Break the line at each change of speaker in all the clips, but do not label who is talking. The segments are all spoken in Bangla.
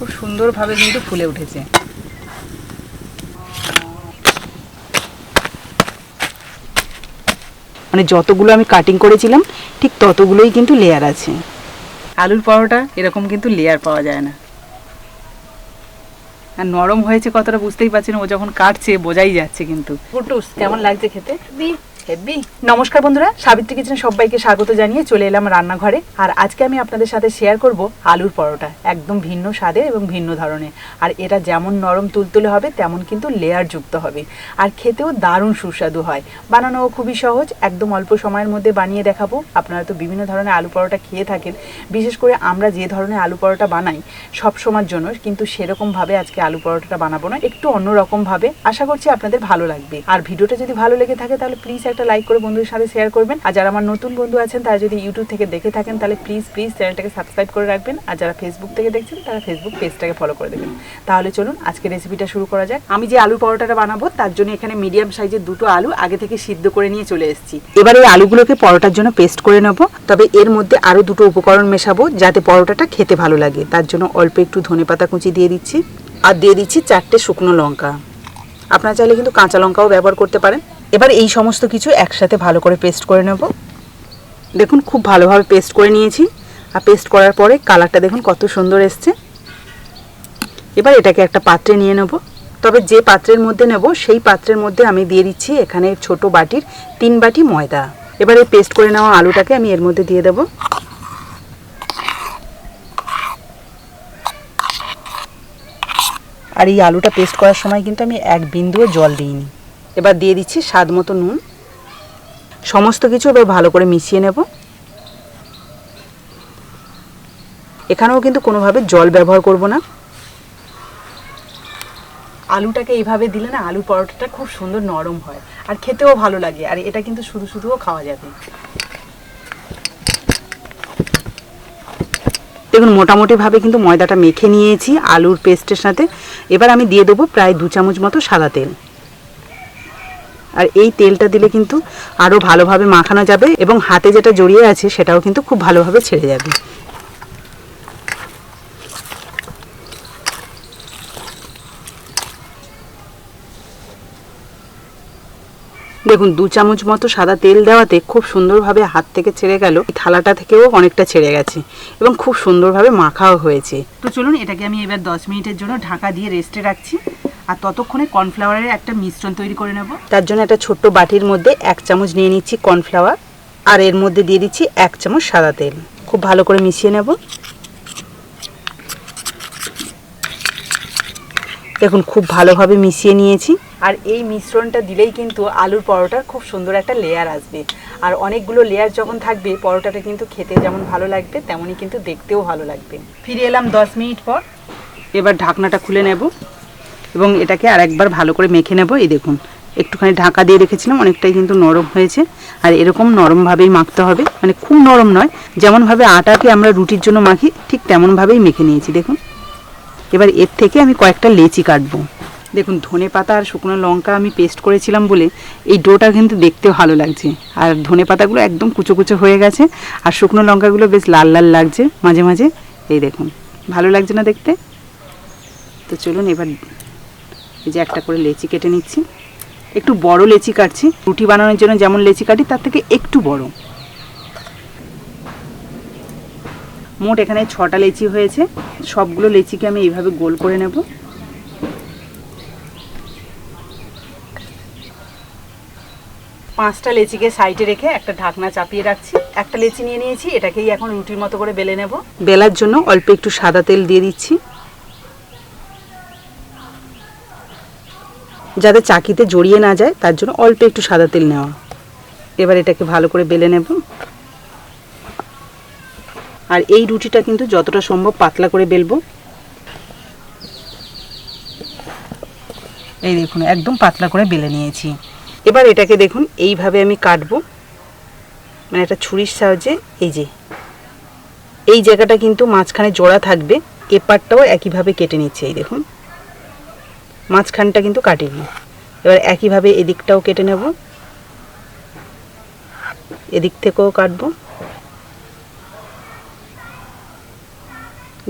খুব সুন্দরভাবে কিন্তু ফুলে উঠেছে। মানে যতগুলো আমি কাটিং করেছিলাম ঠিক ততগুলোই কিন্তু লেয়ার আছে। আলুর পরোটা এরকম কিন্তু লেয়ার পাওয়া যায় না। আর নরম হয়েছে কতটা বুঝতেই পারছি না ও যখন কাটছে বোঝাই যাচ্ছে কিন্তু। কেমন লাগছে খেতে? হেব্বি। নমস্কার বন্ধুরা, সাবিত্রী কিচেনে সবাইকে স্বাগত জানিয়ে চলে এলাম রান্নাঘরে। আর আজকে আমি আপনাদের সাথে শেয়ার করব আলুর পরোটা, একদম ভিন্ন স্বাদের এবং ভিন্ন ধরনের। আর এটা যেমন নরম তুলতুলে হবে, তেমন কিন্তু লেয়ার যুক্ত হবে। আর খেতেও দারুণ সুস্বাদু হয়। বানানোও খুবই সহজ, একদম অল্প সময়ের মধ্যে বানিয়ে দেখাবো। আপনারা তো বিভিন্ন ধরনের আলু পরোটা খেয়ে থাকেন। বিশেষ করে আমরা যে ধরনের আলু পরোটা বানাই, সব সময়ের জন্য কিন্তু সেরকমভাবে আজকে আলু পরোটাটা বানাবো না। একটু অন্যরকমভাবে। আশা করছি আপনাদের ভালো লাগবে। আর ভিডিওটা যদি ভালো লেগে থাকে, তাহলে প্লিজ একটা লাইক করে বন্ধুদের সাথে শেয়ার করবেন। আর যারা আমার নতুন বন্ধু আছেন, তারা যদি ইউটিউব থেকে দেখে থাকেন, তাহলে প্লিজ প্লিজ চ্যানেলটাকে সাবস্ক্রাইব করে রাখবেন। আর যারা ফেসবুক থেকে দেখছেন, তারা ফেসবুক পেজটাকে ফলো করে দেবেন। তাহলে চলুন, আজকে রেসিপিটা শুরু করা যাক। আমি যে আলু পরোটাটা বানাবো, তার জন্য এখানে মিডিয়াম সাইজের দুটো আলু আগে থেকে সিদ্ধ করে নিয়ে চলে এসেছি। এবার এই আলুগুলোকে পরোটার জন্য পেস্ট করে নেব। তবে এর মধ্যে আরও দুটো উপকরণ মেশাবো, যাতে পরোটাটা খেতে ভালো লাগে। তার জন্য অল্প একটু ধনেপাতা কুচি দিয়ে দিচ্ছি। আর দিয়ে দিচ্ছি চারটে শুকনো লঙ্কা। আপনারা চাইলে কিন্তু কাঁচা লঙ্কাও ব্যবহার করতে পারেন। এবার এই সমস্ত কিছু একসাথে ভালো করে পেস্ট করে নেব। দেখুন, খুব ভালোভাবে পেস্ট করে নিয়েছি। আর পেস্ট করার পরে কালারটা দেখুন কত সুন্দর এসছে। এবার এটাকে একটা পাত্রে নিয়ে নেব। তবে যে পাত্রের মধ্যে নেব, সেই পাত্রের মধ্যে আমি দিয়ে দিচ্ছি এখানে ছোট বাটির তিন বাটি ময়দা। এবার এই পেস্ট করে নেওয়া আলুটাকে আমি এর মধ্যে দিয়ে দেবো। আর এই আলুটা পেস্ট করার সময় কিন্তু আমি এক বিন্দুও জল দিইনি। এবার দিয়ে দিচ্ছি স্বাদ মতো নুন। সমস্ত কিছু এবার ভালো করে মিশিয়ে নেব। এখানেও কিন্তু কোনোভাবে জল ব্যবহার করব না। আলুটাকে এইভাবে দিলে না আলুর পরোটাটা খুব সুন্দর নরম হয় আর খেতেও ভালো লাগে আর এটা কিন্তু শুধু শুধুও খাওয়া যাবে। দেখুন, মোটামুটিভাবে কিন্তু ময়দাটা মেখে নিয়েছি আলুর পেস্টের সাথে। এবার আমি দিয়ে দেবো প্রায় দু চামচ মতো সাদা তেল। আর এই তেলটা দিলে কিন্তু আরও ভালোভাবে মাখানো যাবে এবং হাতে যেটা জড়িয়ে আছে সেটাও কিন্তু খুব ভালোভাবে ছেড়ে যাবে। দেখুন, দু চামচ মতো সাদা তেল দেওয়াতে খুব সুন্দরভাবে হাত থেকে ছেড়ে গেল থালাটা থেকেও অনেকটা ছেড়ে গেছে এবং খুব সুন্দরভাবে মাখাও হয়েছে। তো চলুন, এটাকে আমি এবার দশ মিনিটের জন্য ঢাকা দিয়ে রেস্টে রাখছি। আর ততক্ষণে কর্নফ্লাওয়ারের একটা মিশ্রণ তৈরি করে নেব। তার জন্য একটা ছোট্ট বাটির মধ্যে এক চামচ নিয়ে নিচ্ছি কর্নফ্লাওয়ার আর এর মধ্যে দিয়ে দিচ্ছি এক চামচ সাদা তেল। খুব ভালো করে মিশিয়ে নেব। দেখুন, খুব ভালোভাবে মিশিয়ে নিয়েছি। আর এই মিশ্রণটা দিলেই কিন্তু আলুর পরোটার খুব সুন্দর একটা লেয়ার আসবে। আর অনেকগুলো লেয়ার যখন থাকবে, পরোটাটা কিন্তু খেতে যেমন ভালো লাগবে, তেমনই কিন্তু দেখতেও ভালো লাগবে। ফিরে এলাম দশ মিনিট পর। এবার ঢাকনাটা খুলে নেব। এবং এটাকে আর একবার ভালো করে মেখে নেব। এই দেখুন, একটুখানি ঢাকা দিয়ে রেখেছিলাম, অনেকটাই কিন্তু নরম হয়েছে। আর এরকম নরমভাবেই মাখতে হবে মানে খুব নরম নয়, যেমনভাবে আটাকে আমরা রুটির জন্য মাখি, ঠিক তেমনভাবেই মেখে নিয়েছি, দেখুন। এবার এর থেকে আমি কয়েকটা লেচি কাটবো। দেখুন, ধনে পাতা আর শুকনো লঙ্কা আমি পেস্ট করেছিলাম বলে এই ডোটা কিন্তু দেখতে ভালো লাগছে। আর ধনে পাতাগুলো একদম কুচো কুচো হয়ে গেছে, আর শুকনো লঙ্কাগুলো বেশ লাল লাল লাগছে মাঝে মাঝে। এই দেখুন, ভালো লাগছে না দেখতে? তো চলুন এবার এই যে একটা করে লেচি কেটে নিচ্ছি। একটু বড় লেচি কাটছি। রুটি বানানোর জন্য যেমন লেচি কাটি, তার থেকে একটু বড়। মোট এখানে ছটা লেচি হয়েছে। সবগুলো লেচিকে আমি এইভাবে গোল করে নেব। পাঁচটা লেচিকে সাইডে রেখে একটা ঢাকনা চাপিয়ে রাখছি। একটা লেচি নিয়ে নিয়েছি, এটাকেই এখন রুটির মতো করে বেলে নেব। বেলার জন্য অল্প একটু সাদা তেল দিয়ে দিচ্ছি। যাতে চাকিতে জড়িয়ে না যায়, তার জন্য অল্প একটু সাদা তেল নেওয়া। এবার এটাকে ভালো করে বেলে নেব। আর এই রুটিটা কিন্তু যতটা সম্ভব পাতলা করে বেলবো। এই দেখুন, একদম পাতলা করে বেলে নিয়েছি। এবার এটাকে দেখুন, এইভাবে আমি কাটবো। মানে একটা ছুরির সাহায্যে, এই যে। এই জায়গাটা কিন্তু মাঝখানে জোড়া থাকবে এপারটাও একইভাবে কেটে নিচ্ছে, এই দেখুন। মাঝখানটা কিন্তু কাটিনি। এবার একইভাবে এদিকটাও কেটে নেব। এদিক থেকেও কাটবো।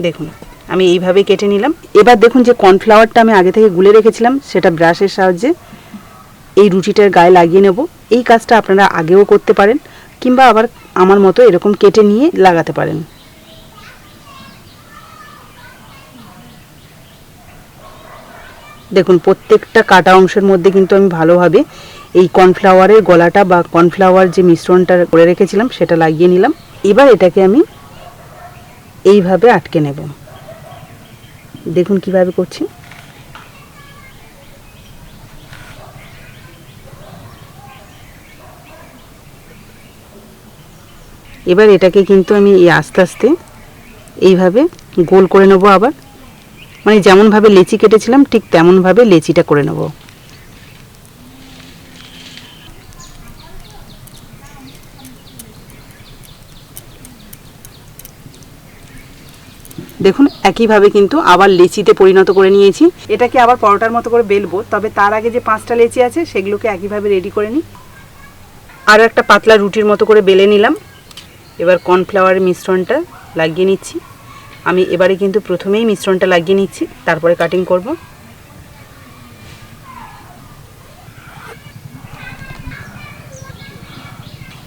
দেখুন, আমি এইভাবে কেটে নিলাম। এবার দেখুন যে কর্নফ্লাওয়ারটা আমি আগে থেকে গুলে রেখেছিলাম, সেটা ব্রাশের সাহায্যে এই রুটিটার গায়ে লাগিয়ে নেব। এই কাজটা আপনারা আগেও করতে পারেন, কিংবা আবার আমার মতো এরকম কেটে নিয়ে লাগাতে পারেন। দেখুন, প্রত্যেকটা কাটা অংশের মধ্যে কিন্তু আমি ভালোভাবে এই কর্নফ্লাওয়ারের গলাটা বা কর্নফ্লাওয়ার যে মিশ্রণটা করে রেখেছিলাম, সেটা লাগিয়ে নিলাম। এবার এটাকে আমি এইভাবে আটকে নেব। দেখুন কীভাবে করছি। এবার এটাকে কিন্তু আমি আস্তে আস্তে এইভাবে গোল করে নেব আবার। মানে যেমনভাবে লেচি কেটেছিলাম, ঠিক তেমনভাবে লেচিটা করে নেব। দেখুন, একইভাবে কিন্তু আবার লেচিতে পরিণত করে নিয়েছি। এটাকে আবার পরোটার মতো করে বেলবো, তবে তার আগে যে পাঁচটা লেচি আছে, সেগুলোকে একইভাবে রেডি করে নিই। আরও একটা পাতলা রুটির মতো করে বেলে নিলাম। এবার কর্নফ্লাওয়ারের মিশ্রণটা লাগিয়ে নিচ্ছি। আমি এবারে কিন্তু প্রথমেই মিশ্রণটা লাগিয়ে নিচ্ছি, তারপরে কাটিং করব।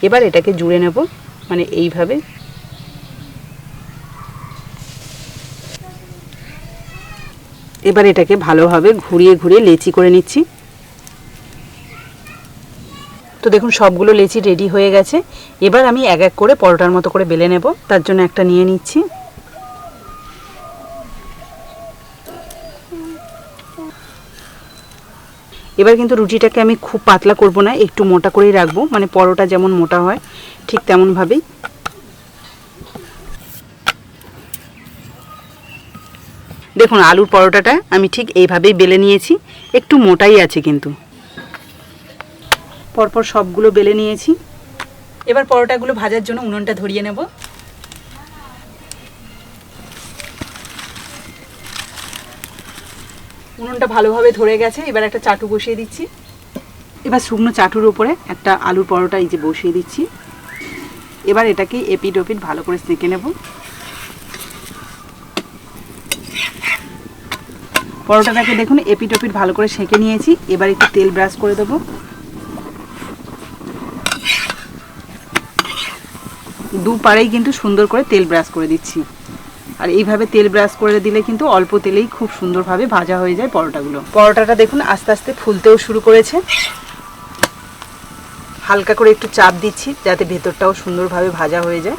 এবার এটাকে জুড়ে নেব মানে এইভাবে। এবার এটাকে ভালোভাবে ঘুরিয়ে ঘুরিয়ে লেচি করে নিচ্ছি। তো দেখুন, সবগুলো লেচি রেডি হয়ে গেছে। এবার আমি এক এক করে পরোটার মতো করে বেলে নেব, তার জন্য একটা নিয়ে নিচ্ছি। এবার কিন্তু রুটিটাকে আমি খুব পাতলা করব না, একটু মোটা করেই রাখব মানে পরোটা যেমন মোটা হয়, ঠিক তেমনভাবেই। দেখুন, আলুর পরোটাটা আমি ঠিক এইভাবেই বেলে নিয়েছি, একটু মোটাই আছে কিন্তু। পরপর সবগুলো বেলে নিয়েছি। এবার পরোটাগুলো ভাজার জন্য উনুনটা ধরিয়ে নেব। উনুনটা ভালোভাবে ধরে গেছে, এবার একটা চাটু বসিয়ে দিচ্ছি। এবার শুকনো চাটুর উপরে একটা আলুর পরোটা এই যে বসিয়ে দিচ্ছি। এবার এটাকে এপিট ওপিট ভালো করে সেঁকে নেব। পরোটাটাকে দেখুন এপিট ওপিট ভালো করে সেঁকে নিয়েছি, এবার একটু তেল ব্রাশ করে দেবো। দু পাড়েই কিন্তু সুন্দর করে তেল ব্রাশ করে দিচ্ছি। আর এইভাবে তেল ব্রাশ করে দিলে কিন্তু অল্প তেলেই খুব সুন্দরভাবে ভাজা হয়ে যায় পরোটাগুলো। পরোটাটা দেখুন আস্তে আস্তে ফুলতেও শুরু করেছে। হালকা করে একটু চাপ দিচ্ছি যাতে ভেতরটাও সুন্দরভাবে ভাজা হয়ে যায়।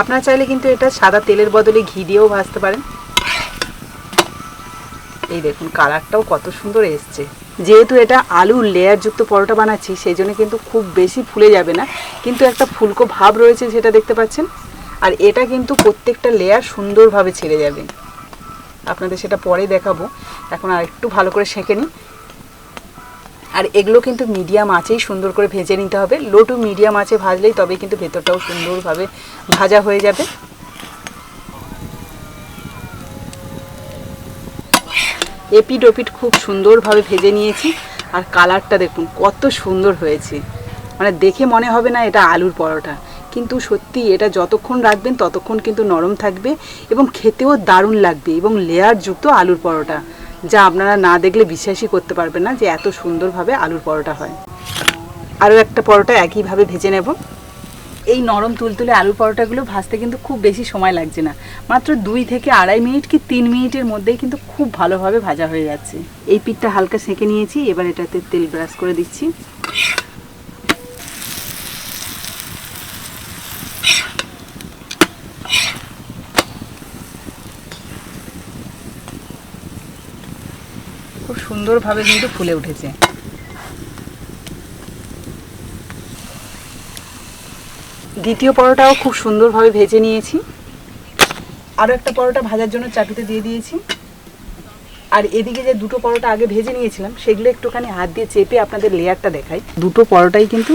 আপনারা চাইলে কিন্তু এটা সাদা তেলের বদলে ঘি দিয়েও ভাজতে পারেন। এই দেখুন কালারটাও কত সুন্দর এসছে। যেহেতু এটা আলুর লেয়ারযুক্ত পরোটা বানাচ্ছি, সেই জন্য কিন্তু খুব বেশি ফুলে যাবে না। কিন্তু একটা ফুলকো ভাব রয়েছে, সেটা দেখতে পাচ্ছেন। আর এটা কিন্তু প্রত্যেকটা লেয়ার সুন্দরভাবে ছেড়ে যাবে। আপনাদের সেটা পরে দেখাবো। এখন আর একটু ভালো করে সেঁকে নিই। আর এগুলো কিন্তু মিডিয়াম আঁচেই সুন্দর করে ভেজে নিতে হবে। লো টু মিডিয়াম আঁচে ভাজলেই তবে কিন্তু ভেতরটাও সুন্দরভাবে ভাজা হয়ে যাবে। এপিড ওপিড খুব সুন্দরভাবে ভেজে নিয়েছি। আর কালারটা দেখুন, কত সুন্দর হয়েছে। মানে দেখে মনে হবে না এটা আলুর পরোটা। কিন্তু সত্যি এটা যতক্ষণ রাখবেন ততক্ষণ কিন্তু নরম থাকবে এবং খেতেও দারুণ লাগবে এবং লেয়ারযুক্ত আলুর পরোটা, যা আপনারা না দেখলে বিশ্বাসই করতে পারবেন না যে এত সুন্দরভাবে আলুর পরোটা হয়। আরও একটা পরোটা একইভাবে ভেজে নেব। এই নরম তুলতুলে আলুর পরোটাগুলো ভাজতে কিন্তু খুব বেশি সময় লাগছে না। মাত্র দুই থেকে আড়াই মিনিট কি তিন মিনিটের মধ্যেই কিন্তু খুব ভালোভাবে ভাজা হয়ে যাচ্ছে। এই পিঠটা হালকা সেঁকে নিয়েছি, এবার এটাতে তেল ব্রাশ করে দিচ্ছি। খুব সুন্দরভাবে কিন্তু ফুলে উঠেছে। দ্বিতীয় পরোটাও খুব সুন্দরভাবে ভেজে নিয়েছি। আরও একটা পরোটা ভাজার জন্য চাটুতে দিয়ে দিয়েছি। আর এদিকে যে দুটো পরোটা আগে ভেজে নিয়েছিলাম, সেগুলো একটুখানি হাত দিয়ে চেপে আপনাদের লেয়ারটা দেখাই। দুটো পরোটাই কিন্তু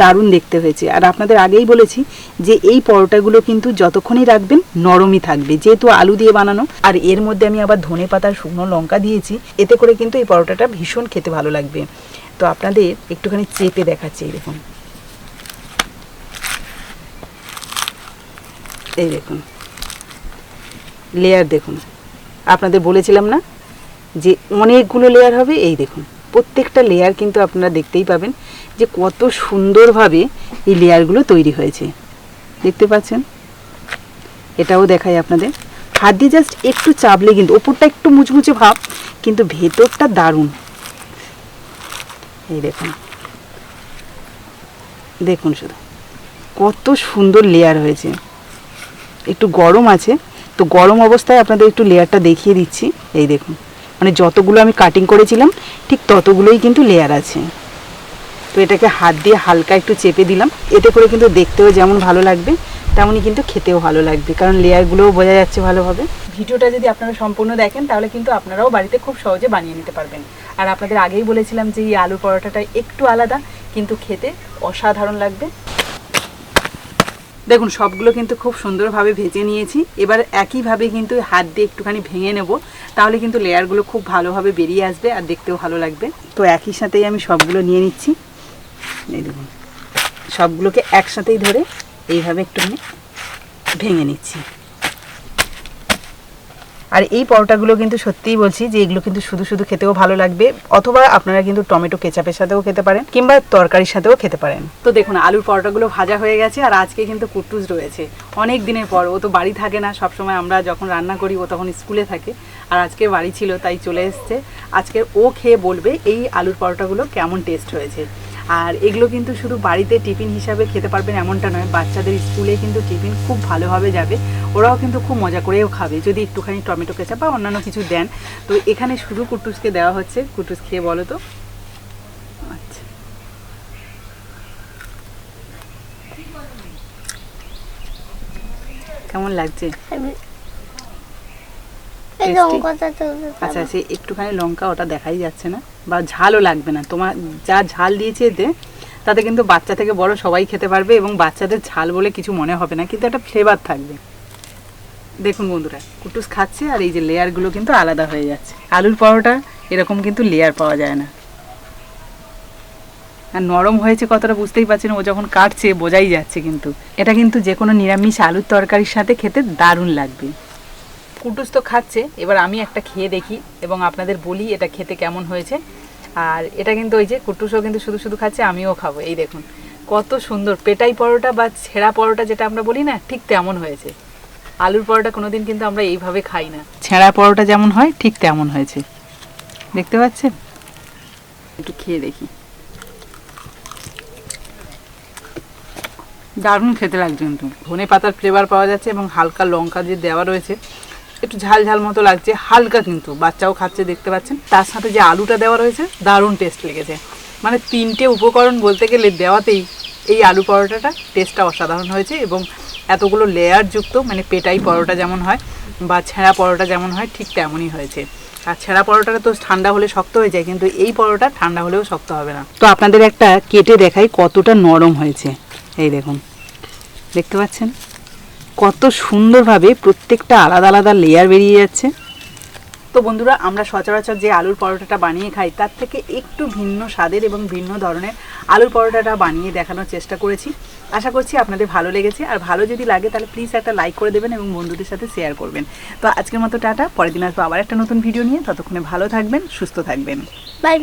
দারুণ দেখতে হয়েছে। আর আপনাদের আগেই বলেছি যে এই পরোটাগুলো কিন্তু যতক্ষণই রাখবেন নরমই থাকবে, যেহেতু আলু দিয়ে বানানো। আর এর মধ্যে আমি আবার ধনে পাতার শুকনো লঙ্কা দিয়েছি, এতে করে কিন্তু এই পরোটাটা ভীষণ খেতে ভালো লাগবে। তো আপনাদের একটুখানি চেপে দেখাচ্ছি এই দেখুন। এই দেখুন। লেয়ার দেখুন। আপনাদের বলেছিলাম না যে অনেকগুলো লেয়ার হবে, এই দেখুন, প্রত্যেকটা লেয়ার কিন্তু আপনারা দেখতেই পাবেন যে কত সুন্দরভাবে এই লেয়ারগুলো তৈরি হয়েছে। দেখতে পাচ্ছেন? এটাও দেখাই আপনাদের। হাত দিয়ে জাস্ট একটু চাপলে কিন্তু, ওপরটা একটু মুচমুচে ভাব, কিন্তু ভেতরটা দারুণ। এই দেখুন। দেখুন শুধু, কত সুন্দর লেয়ার হয়েছে। একটু গরম আছে, তো গরম অবস্থায় আপনাদের একটু লেয়ারটা দেখিয়ে দিচ্ছি। এই দেখুন। মানে যতগুলো আমি কাটিং করেছিলাম, ঠিক ততগুলোই কিন্তু লেয়ার আছে। তো এটাকে হাত দিয়ে হালকা একটু চেপে দিলাম, এতে করে কিন্তু দেখতেও যেমন ভালো লাগবে, তেমনই কিন্তু খেতেও ভালো লাগবে, কারণ লেয়ারগুলোও বোঝা যাচ্ছে ভালোভাবে। ভিডিওটা যদি আপনারা সম্পূর্ণ দেখেন, তাহলে কিন্তু আপনারাও বাড়িতে খুব সহজে বানিয়ে নিতে পারবেন। আর আপনাদের আগেই বলেছিলাম যে এই আলু পরোটাটা একটু আলাদা, কিন্তু খেতে অসাধারণ লাগবে। দেখুন, সবগুলো কিন্তু খুব সুন্দরভাবে ভেজে নিয়েছি। এবার একইভাবে কিন্তু হাত দিয়ে একটুখানি ভেঙে নেব। তাহলে কিন্তু লেয়ারগুলো খুব ভালোভাবে বেরিয়ে আসবে আর দেখতেও ভালো লাগবে। তো একই সাথেই আমি সবগুলো নিয়ে নিচ্ছি। দেখুন, সবগুলোকে একসাথেই ধরে এইভাবে একটুখানি ভেঙে নিচ্ছি। আর এই পরোটাগুলো কিন্তু সত্যিই বলছি যে এগুলো কিন্তু শুধু শুধু খেতেও ভালো লাগবে, অথবা আপনারা কিন্তু টমেটো কেচাপের সাথেও খেতে পারেন, কিংবা তরকারির সাথেও খেতে পারেন। তো দেখুন, আলুর পরোটাগুলো ভাজা হয়ে গেছে, আর আজকে কিন্তু কুটুস রয়েছে। অনেক দিনের পর, ও তো বাড়ি থাকে না, সবসময় আমরা যখন রান্না করি, ও তখন স্কুলে থাকে, আর আজকে বাড়ি ছিল, তাই চলে এসছে। আজকে ও খেয়ে বলবে এই আলুর পরোটাগুলো কেমন টেস্ট হয়েছে। আর এগুলো কিন্তু শুধু বাড়িতে টিফিন হিসাবে খেতে পারবেন এমনটা নয় বাচ্চাদের স্কুলে কিন্তু টিফিন খুব ভালোভাবে যাবে। ওরাও কিন্তু খুব মজা করেও খাবে। যদি একটুখানি টমেটো কেচাপ বা অন্যান্য কিছু দেন তো এখানে শুধু কুটুসকে দেওয়া হচ্ছে। কুটুস খেয়ে বলো তো। আচ্ছা। কেমন লাগছে? আচ্ছা সে একটুখানি লঙ্কা ওটা দেখাই যাচ্ছে না। বা ঝালও লাগবে না। তোমার যা ঝাল দিয়েছে এতে, তাতে কিন্তু বাচ্চা থেকে বড় সবাই খেতে পারবে এবং বাচ্চাদের ঝাল বলে কিছু মনে হবে না, কিন্তু একটা ফ্লেভার থাকবে। দেখুন বন্ধুরা, কুটুস খাচ্ছে আর এই যে লেয়ারগুলো কিন্তু আলাদা হয়ে যাচ্ছে। আলুর পরোটা এরকম কিন্তু লেয়ার পাওয়া যায় না। আর নরম হয়েছে কতটা বুঝতেই পারছেন, ও যখন কাটছে বোঝাই যাচ্ছে কিন্তু। এটা কিন্তু যে কোনো নিরামিষ আলুর তরকারির সাথে খেতে দারুণ লাগবে। কুটুস তো খাচ্ছে এবার আমি একটা খেয়ে দেখি এবং আপনাদের বলি এটা খেতে কেমন হয়েছে। আর এটা কিন্তু ওই যে কুটুসও কিন্তু শুধু শুধু খাচ্ছে আমিও খাব এই দেখুন। কত সুন্দর পেটাই পরোটা বা ছেঁড়া পরোটা যেটা আমরা বলি না ঠিক তেমন হয়েছে। আলুর পরোটা কোনোদিন কিন্তু আমরা এইভাবে খাই না। ছেঁড়া পরোটা যেমন হয় ঠিক তেমন হয়েছে। দেখতে পাচ্ছেন? একটু খেয়ে দেখি। দারুণ খেতে লাগছে কিন্তু। ধনে পাতার ফ্লেভার পাওয়া যাচ্ছে এবং হালকা লঙ্কা যে দেওয়া রয়েছে একটু ঝাল ঝাল মতো লাগছে, হালকা কিন্তু, বাচ্চাও খাচ্ছে, দেখতে পাচ্ছেন। তার সাথে যে আলুটা দেওয়া রয়েছে, দারুণ টেস্ট লেগেছে। মানে তিনটে উপকরণ বলতে গেলে দেওয়াতেই এই আলু পরোটাটা টেস্টটা অসাধারণ হয়েছে এবং এতগুলো লেয়ার যুক্ত মানে পেটাই পরোটা যেমন হয় বা ছেঁড়া পরোটা যেমন হয়, ঠিক তেমনই হয়েছে। আর ছেঁড়া পরোটাটা তো ঠান্ডা হলে শক্ত হয়ে যায়, কিন্তু এই পরোটা ঠান্ডা হলেও শক্ত হবে না। তো আপনাদের একটা কেটে দেখাই কতটা নরম হয়েছে। এই দেখুন, দেখতে পাচ্ছেন? কত সুন্দরভাবে প্রত্যেকটা আলাদা আলাদা লেয়ার বেরিয়ে যাচ্ছে। তো বন্ধুরা, আমরা সচরাচর যে আলুর পরোটাটা বানিয়ে খাই, তার থেকে একটু ভিন্ন স্বাদের এবং ভিন্ন ধরনের আলুর পরোটাটা বানিয়ে দেখানোর চেষ্টা করেছি। আশা করছি আপনাদের ভালো লেগেছে। আর ভালো যদি লাগে, তাহলে প্লিজ একটা লাইক করে দেবেন এবং বন্ধুদের সাথে শেয়ার করবেন। তো আজকের মতো টাটা, পরের দিন আসব আবার একটা নতুন ভিডিও নিয়ে। ততক্ষণে ভালো থাকবেন, সুস্থ থাকবেন।
বাই